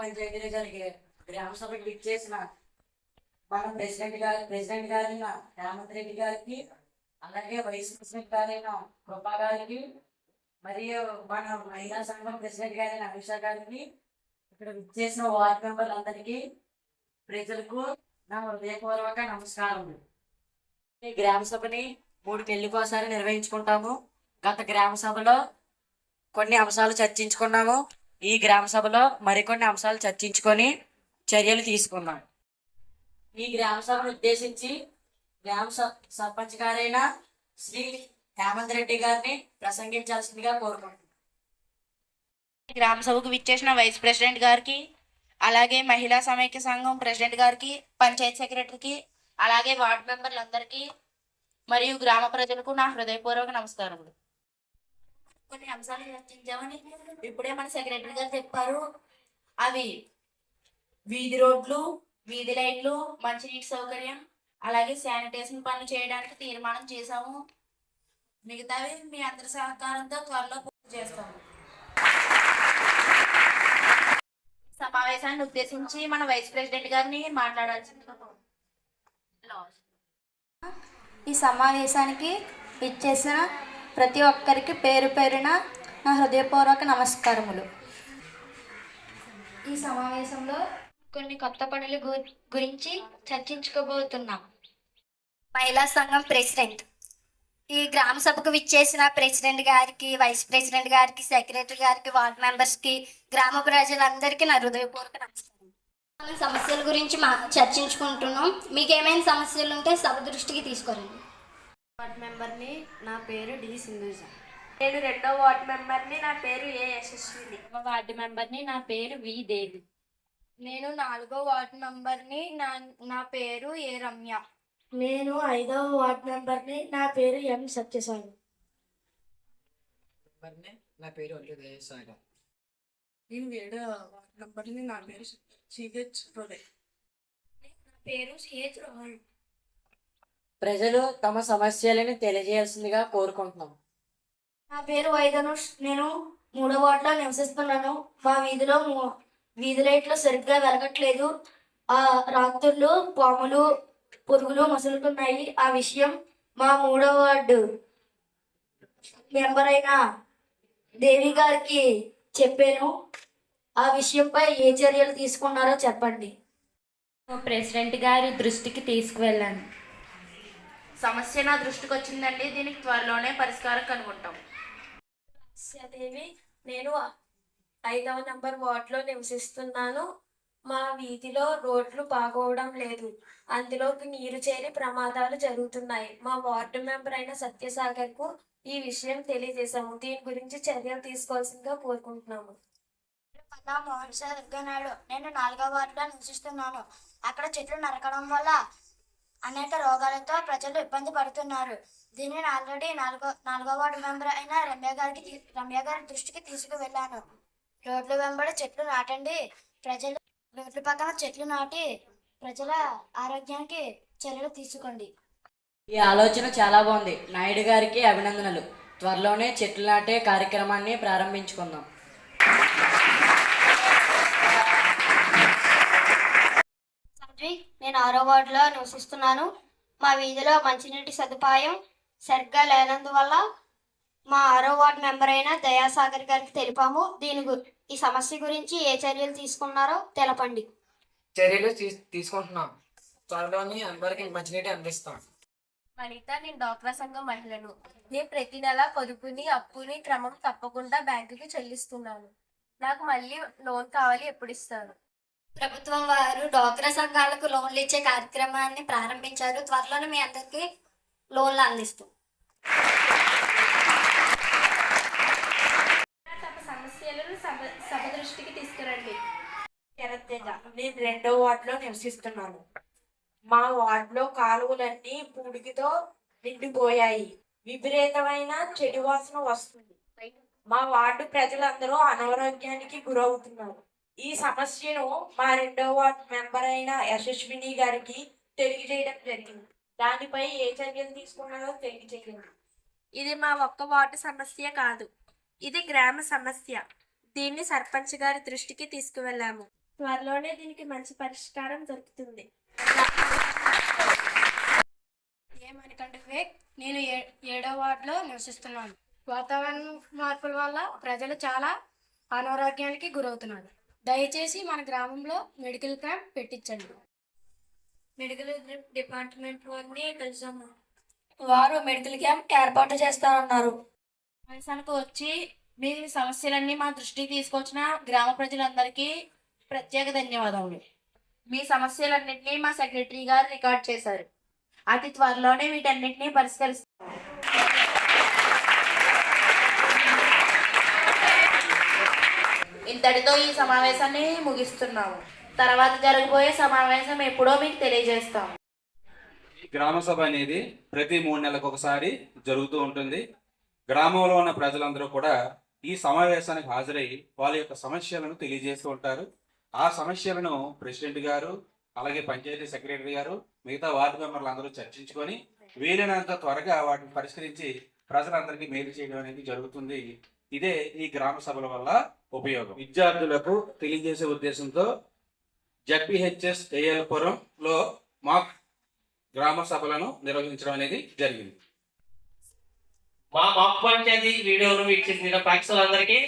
పంచాయతీలో జరిగే గ్రామ సభకి విచ్చేసిన మన ప్రెసిడెంట్ గారి ప్రెసిడెంట్ గారైన రేవంత్ రెడ్డి గారికి అలాగే వైస్ ప్రెసిడెంట్ గారైన కృపా గారికి మరియు మన మహిళా సంఘం ప్రెసిడెంట్ గారైన అమిషా గారికి ఇక్కడ విచ్చేసిన వార్డు మెంబర్లందరికీ ప్రజలకు నా హృదయపూర్వక నమస్కారం ఈ గ్రామ సభని మూడు పెళ్ళికోసారి నిర్వహించుకుంటాము. గత గ్రామ సభలో కొన్ని అంశాలు చర్చించుకున్నాము. ఈ గ్రామ సభలో మరికొన్ని అంశాలు చర్చించుకొని చర్యలు తీసుకున్నాం ఈ గ్రామ సభను ఉద్దేశించి గ్రామ సర్పంచ్ గారైన శ్రీ హేమంత్ రెడ్డి గారిని ప్రసంగించాల్సిందిగా కోరుకుంటున్నాం. గ్రామ సభకు విచ్చేసిన వైస్ ప్రెసిడెంట్ గారికి అలాగే మహిళా సమైక్య సంఘం ప్రెసిడెంట్ గారికి పంచాయత్ సెక్రటరీకి అలాగే వార్డు మెంబర్లందరికీ మరియు గ్రామ ప్రజలకు నా హృదయపూర్వక నమస్కారములు. కొన్ని అంశాలు చర్చించామని ఇప్పుడే మన సెక్రటరీ గారు చెప్పారు. అవి వీధి రోడ్లు వీధి లైట్లు మంచినీటి సౌకర్యం అలాగే శానిటేషన్ పనులు చేయడానికి తీర్మానం చేశాము. మిగతావి మీ అందరి సహకారంతో త్వరలో పూర్తి చేస్తాము. సమావేశాన్ని ఉద్దేశించి మన వైస్ ప్రెసిడెంట్ గారిని మాట్లాడాల్సిందిగా ఈ సమావేశానికి ఇచ్చేసిన ప్రతి ఒక్కరికి పేరు పేరున నా హృదయపూర్వక నమస్కారములు. ఈ సమావేశంలో కొన్ని కొత్త పనుల గు- గురించి చర్చించుకోబోతున్నాం. మహిళా సంఘం ప్రెసిడెంట్. ఈ గ్రామ సభకు విచ్చేసిన ప్రెసిడెంట్ గారికి వైస్ ప్రెసిడెంట్ గారికి సెక్రటరీ గారికి వార్డ్ మెంబర్స్కి గ్రామ ప్రజలందరికీ నా హృదయపూర్వక నమస్కారం. సమస్యల గురించి మా చర్చించుకుంటున్నాం. మీకు ఏమైనా సమస్యలు ఉంటే సభ దృష్టికి తీసుకురండి. వార్డ్ మెంబర్ని నా పేరు డి సింధుజ. నేను రెండో వార్డు మెంబర్ని నా పేరు ఏ యశస్విని. వార్డు మెంబర్ని నా పేరు వి దేవి. నేను నాలుగో వార్డ్ మెంబర్ని నా నా పేరు ఏ రమ్య. నేను ఐదవ వార్డ్ మెంబర్ని నా పేరు ఎం సత్యసాయి. నా పేరు ఒల్లు దయసాగర్ నేను ఏడో వార్డ్ నంబర్ని నా పేరు సిహెచ్ హృదయ్ నా పేరు సిహెచ్ రోహన్ ప్రజలు తమ సమస్యలను తెలియజేయాల్సిందిగా కోరుకుంటున్నాం. నా పేరు వైదనుష్. నేను మూడో వార్డులో నివసిస్తున్నాను. మా వీధిలో మూ- వీధి లైట్లు సరిగ్గా వెలగట్లేదు. ఆ రాత్రులు పాములు పురుగులు మసులుతున్నాయి. ఆ విషయం మా మూడో వార్డు మెంబర్ అయిన దేవి గారికి చెప్పాను. ఆ విషయంపై ఏ చర్యలు తీసుకున్నారో చెప్పండి. ప్రెసిడెంట్ గారి దృష్టికి తీసుకువెళ్ళాను. సమస్య నా దృష్టికి వచ్చిందండి. దీనికి త్వరలోనే పరిష్కారం కనుగొంటాం. దేవి నేను ఐదవ నంబర్ వార్డులో నివసిస్తున్నాను. మా వీధిలో రోడ్లు బాగోవడం లేదు. అందులోకి నీరు చేరి ప్రమాదాలు జరుగుతున్నాయి. మా వార్డు మెంబర్ అయిన సత్యసాగర్కు ఈ విషయం తెలియజేశాము. దీని గురించి చర్యలు తీసుకోవాల్సిందిగా కోరుకుంటున్నాము. మోహన్ సార్ నేను నాలుగో వార్డులో నివసిస్తున్నాను. అక్కడ చెట్లు నరకడం వల్ల అనేక రోగాలతో ప్రజలు ఇబ్బంది పడుతున్నారు. దీనిని ఆల్రెడీ నాలుగో నాలుగో వార్డు మెంబర్ అయిన రమ్య గారికి రమ్య గారి దృష్టికి తీసుకువెళ్ళాను. రోడ్ల వెంబడి చెట్లు నాటండి. ప్రజలు రోడ్ల పక్కన చెట్లు నాటి ప్రజల ఆరోగ్యానికి చర్యలు తీసుకోండి. ఈ ఆలోచన చాలా బాగుంది. నాయుడు గారికి అభినందనలు. త్వరలోనే చెట్లు నాటే కార్యక్రమాన్ని ప్రారంభించుకుందాం. నేను ఆరో వార్డులో నివసిస్తున్నాను మా వీధిలో మంచినీటి సదుపాయం సరిగ్గా లేనందువల్ల మా ఆరో వార్డు మెంబర్ అయిన దయాసాగర్ గారికి తెలిపాము. దీని ఈ సమస్య గురించి ఏ చర్యలు తీసుకున్నారో తెలపండి. చర్యలు తీసుకుంటున్నాం. త్వరలోనే అందరికి మంచినీటి అందిస్తాం. వనిత నేను డాక్రా సంఘం మహిళను. నేను ప్రతి నెల పొదుపుని అప్పుని క్రమం తప్పకుండా బ్యాంకుకి చెల్లిస్తున్నాను. నాకు మళ్ళీ లోన్ కావాలి ఎప్పుడు ఇస్తారు? ప్రభుత్వం వారు డోక్రా సంఘాలకు లోన్లు ఇచ్చే కార్యక్రమాన్ని ప్రారంభించారు. త్వరలోనే మీ అందరికీ లోన్లు అందిస్తాం. సమస్యలను సభ సభ దృష్టికి తీసుకురండి. ఎర్రతెగ నేను రెండో వార్డులో నివసిస్తున్నాను. మా వార్డులో కాలువలన్నీ పూడికితో నిండిపోయాయి. విపరీతమైన చెడు వాసన వస్తుంది. మా వార్డు ప్రజలందరూ అనారోగ్యానికి గురవుతున్నారు. ఈ సమస్యను మా రెండో వార్డు మెంబర్ అయిన యశస్విని గారికి తెలియజేయడం జరిగింది. దానిపై ఏ చర్యలు తీసుకున్నారో తెలియజేయండి. ఇది మా ఒక్క వార్డు సమస్య కాదు. ఇది గ్రామ సమస్య. దీన్ని సర్పంచ్ గారి దృష్టికి తీసుకువెళ్ళాము. త్వరలోనే దీనికి మంచి పరిష్కారం దొరుకుతుంది. ఏమనికంటే వివేక్ నేను ఏ ఏడో వార్డులో నివసిస్తున్నాను. వాతావరణ మార్పుల వల్ల ప్రజలు చాలా అనారోగ్యానికి గురవుతున్నారు. దయచేసి మన గ్రామంలో మెడికల్ క్యాంప్ పెట్టించండి. మెడికల్ డిపార్ట్మెంట్ వారిని కలిసాము వారు మెడికల్ క్యాంప్ ఏర్పాటు చేస్తారన్నారు. సమావేశానికి వచ్చి మీ సమస్యలన్నీ మా దృష్టికి తీసుకొచ్చిన గ్రామ ప్రజలందరికీ ప్రత్యేక ధన్యవాదములు. మీ సమస్యలన్నింటినీ మా సెక్రటరీ గారు రికార్డ్ చేశారు. అతి త్వరలోనే వీటన్నిటిని పరిష్కరిస్తాం ఇంతటితో ఈ సమావేశాన్ని ముగిస్తున్నాము. తర్వాత జరగబోయే సమావేశం ఎప్పుడో మీకు తెలియజేస్తాం గ్రామ సభ అనేది ప్రతి మూడు నెలలకు ఒకసారి జరుగుతూ ఉంటుంది. గ్రామంలో ఉన్న ప్రజలందరూ కూడా ఈ సమావేశానికి హాజరై వాళ్ళ యొక్క సమస్యలను తెలియజేస్తూ ఉంటారు. ఆ సమస్యలను ప్రెసిడెంట్ గారు అలాగే పంచాయతీ సెక్రటరీ గారు మిగతా వార్డు మెంబర్లు అందరూ చర్చించుకొని వీలైనంత త్వరగా వాటిని పరిష్కరించి ప్రజలందరికీ మేలు చేయడం అనేది జరుగుతుంది. ఇదే ఈ గ్రామ సభల వల్ల ఉపయోగం. విద్యార్థులకు తెలియజేసే ఉద్దేశంతో జడ్పిహెచ్ఎస్ ఏఎల్పురంలో మాక్ గ్రామ సభలను నిర్వహించడం అనేది జరిగింది. మా మాక్ పంచాయతీ వీడియోను వీక్షించిన ప్రేక్షకులందరికీ